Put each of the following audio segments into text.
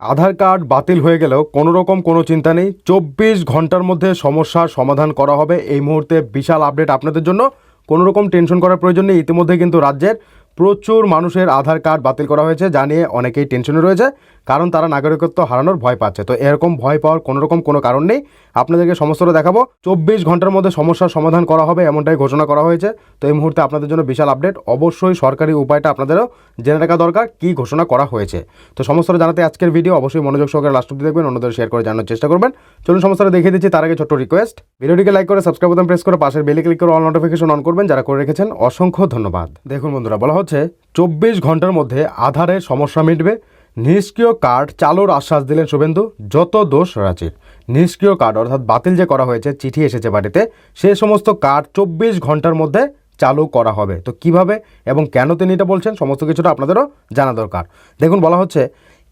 আধার card বাতিল হয়ে গেলেও কোনো রকম কোনো চিন্তা নেই। চব্বিশ ঘণ্টার মধ্যে সমস্যার সমাধান করা হবে। এই মুহূর্তে বিশাল আপডেট আপনাদের জন্য। কোনো রকম টেনশন করার প্রয়োজন নেই। ইতিমধ্যে কিন্তু রাজ্যের প্রচুর মানুষের আধার কার্ড বাতিল করা হয়েছে, যা নিয়ে অনেকেই টেনশনে রয়েছে। কারণ তারা নাগরিকত্ব হারানোর ভয় পাচ্ছে। তো এরকম ভয় পাওয়ার কোনো রকম কোনো কারণ নেই। আপনাদেরকে সমস্তটা দেখাবো। চব্বিশ ঘণ্টার মধ্যে সমস্যার সমাধান করা হবে এমনটাই ঘোষণা করা হয়েছে। তো এই মুহূর্তে আপনাদের জন্য বিশাল আপডেট। অবশ্যই সরকারি উপায়টা আপনাদেরও জেনে রাখা দরকার কী ঘোষণা করা হয়েছে। তো সমস্তটা জানাতে আজকের ভিডিও অবশ্যই মনোযোগ সহকারে লাস্ট অব্দি দেখবেন, অন্যদের শেয়ার করে জানার চেষ্টা করবেন। চলুন সমস্তটা দেখিয়ে দিচ্ছি, তার আগে ছোট্ট রিকোয়েস্ট ভিডিওটিকে লাইক করে সাবস্ক্রাইব বোতাম প্রেস করে, পাশের বেলে ক্লিক করে অল নোটিফিকেশন অন করবেন। যারা করে রেখেছেন, অসংখ্য ধন্যবাদ। দেখুন বন্ধুরা, বলা হচ্ছে চব্বিশ ঘণ্টার মধ্যে আধারের সমস্যা মিটবে। নিষ্ক্রিয় কার্ড চালুর আশ্বাস দিলেন শুভেন্দু, যত দোষ রাঁচির। নিষ্ক্রিয় কার্ড অর্থাৎ বাতিল যে করা হয়েছে, চিঠি এসেছে বাড়িতে, সে সমস্ত কার্ড চব্বিশ ঘণ্টার মধ্যে চালু করা হবে। তো কীভাবে এবং কেন তিনি এটা বলছেন, সমস্ত কিছুটা আপনাদেরও জানা দরকার। দেখুন, বলা হচ্ছে,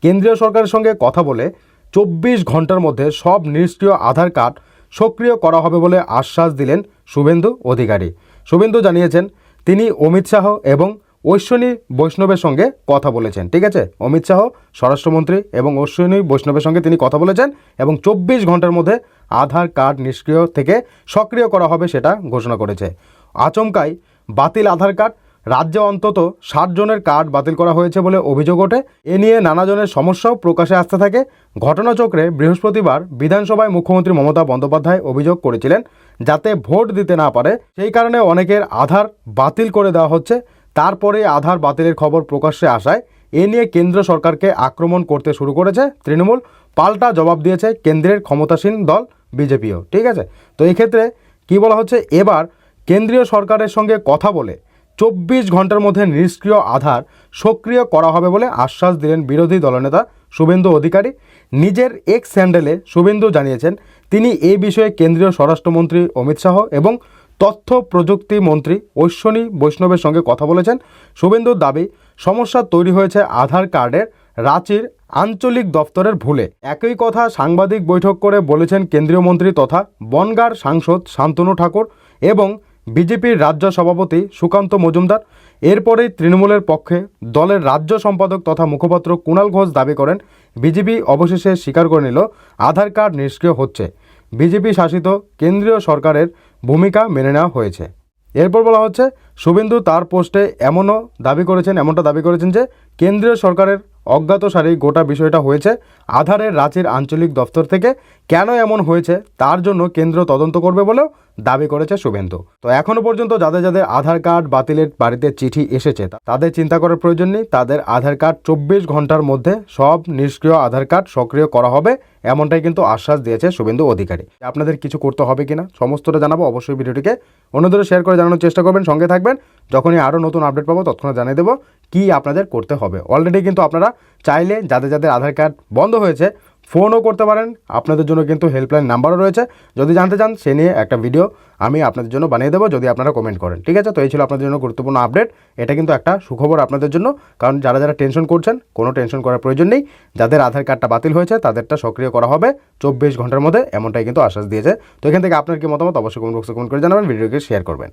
কেন্দ্রীয় সরকারের সঙ্গে কথা বলে চব্বিশ ঘণ্টার মধ্যে সব নিষ্ক্রিয় আধার কার্ড সক্রিয় করা হবে বলে আশ্বাস দিলেন শুভেন্দু অধিকারী। শুভেন্দু জানিয়েছেন, তিনি অমিত শাহ এবং ঐশ্বনী বৈষ্ণবের সঙ্গে কথা বলেছেন, ঠিক আছে? অমিত শাহ, স্বরাষ্ট্রমন্ত্রী এবং ঐশ্বনী বৈষ্ণবের সঙ্গে তিনি কথা বলেছেন এবং চব্বিশ ঘণ্টার মধ্যে আধার কার্ড নিষ্ক্রিয় থেকে সক্রিয় করা হবে সেটা ঘোষণা করেছে। আচমকাই বাতিল আধার কার্ড, রাজ্যে অন্তত ষাট জনের কার্ড বাতিল করা হয়েছে বলে অভিযোগ ওঠে। এ নিয়ে নানাজনের সমস্যাও প্রকাশে আসতে থাকে। ঘটনাচক্রে বৃহস্পতিবার বিধানসভায় মুখ্যমন্ত্রী মমতা বন্দ্যোপাধ্যায় অভিযোগ করেছিলেন, যাতে ভোট দিতে না পারে, সেই কারণে অনেকের আধার বাতিল করে দেওয়া হচ্ছে। তারপরে আধার বাতিলের খবর প্রকাশ্যে আসায় এ নিয়ে কেন্দ্র সরকারকে আক্রমণ করতে শুরু করেছে তৃণমূল। পাল্টা জবাব দিয়েছে কেন্দ্রের ক্ষমতাসীন দল, বিজেপিও। ঠিক আছে? তো এক্ষেত্রে কি বলা হচ্ছে? এবার কেন্দ্রীয় সরকারের সঙ্গে কথা বলে চব্বিশ ঘণ্টার মধ্যে নিষ্ক্রিয় আধার সক্রিয় করা হবে বলে আশ্বাস দিলেন বিরোধী দলনেতা শুভেন্দু অধিকারী। নিজের এক্স স্যান্ডেলে শুভেন্দু জানিয়েছেন, তিনি এই বিষয়ে কেন্দ্রীয় স্বরাষ্ট্রমন্ত্রী অমিত শাহ এবং তথ্য প্রযুক্তি মন্ত্রী ঐশ্বনী বৈষ্ণবের সঙ্গে কথা বলেছেন। শুভেন্দুর দাবি, সমস্যা তৈরি হয়েছে আধার কার্ডের, রাঁচির আঞ্চলিক দপ্তরের ভুলে। একই কথা সাংবাদিক বৈঠক করে বলেছেন কেন্দ্রীয় মন্ত্রী তথা বনগার সাংসদ শান্তনু ঠাকুর এবং বিজেপির রাজ্য সভাপতি সুকান্ত মজুমদার। এরপরেই তৃণমূলের পক্ষে দলের রাজ্য সম্পাদক তথা মুখপাত্র কুণাল ঘোষ দাবি করেন, বিজেপি অবশেষে স্বীকার করে নিল, আধার কার্ড নিষ্ক্রিয় হচ্ছে। বিজেপি শাসিত কেন্দ্রীয় সরকারের ভূমিকা মেনে নেওয়া হয়েছে। এরপর বলা হচ্ছে, শুভেন্দু তার পোস্টে এমনও দাবি করেছেন, এমনটা দাবি করেছেন যে, কেন্দ্রীয় সরকারের অজ্ঞাতসারে গোটা বিষয়টা হয়েছে, আধারের রাঁচির আঞ্চলিক দপ্তর থেকে কেন এমন হয়েছে, তার জন্য কেন্দ্র তদন্ত করবে বলেও দাবি করেছে শুভেন্দু। তো এখনও পর্যন্ত যাদের যাদের আধার কার্ড বাতিলের বাড়িতে চিঠি এসেছে তাদের চিন্তা করার প্রয়োজন নেই, তাদের আধার কার্ড চব্বিশ ঘণ্টার মধ্যে সব নিষ্ক্রিয় আধার কার্ড সক্রিয় করা হবে এমনটাই কিন্তু আশ্বাস দিয়েছে শুভেন্দু অধিকারী। আপনাদের কিছু করতে হবে কিনা সমস্তটা জানাব অবশ্যই ভিডিওটিকে। অন্যদের শেয়ার করে জানানোর চেষ্টা করবেন, সঙ্গে থাকবেন। যখনই আরও নতুন আপডেট পাবো তৎক্ষণাৎ জানিয়ে দেবো কী আপনাদের করতে হবে। অলরেডি কিন্তু আপনারা চাইলে যাদের যাদের আধার কার্ড বন্ধ হয়েছে ফোনও করতে পারেন। আপনাদের জন্য কিন্তু হেল্পলাইন নাম্বারও রয়েছে। যদি জানতে চান, সে নিয়ে একটা ভিডিও আমি আপনাদের জন্য বানিয়ে দেবো, যদি আপনারা কমেন্ট করেন। ঠিক আছে? তো এই ছিল আপনাদের জন্য গুরুত্বপূর্ণ আপডেট এটা কিন্তু একটা সুখবর আপনাদের জন্য। কারণ যারা যারা টেনশন করছেন, কোনো টেনশন করার প্রয়োজন নেই। যাদের আধার কার্ডটা বাতিল হয়েছে, তাদেরটা সক্রিয় করা হবে। চব্বিশ ঘণ্টার মধ্যে এমনটাই কিন্তু আশ্বাস দিয়েছে। তো এখান থেকে আপনার কি মতামত, অবশ্যই কমেন্ট বক্সে কমেন্ট করে জানাবেন ভিডিওকে শেয়ার করবেন।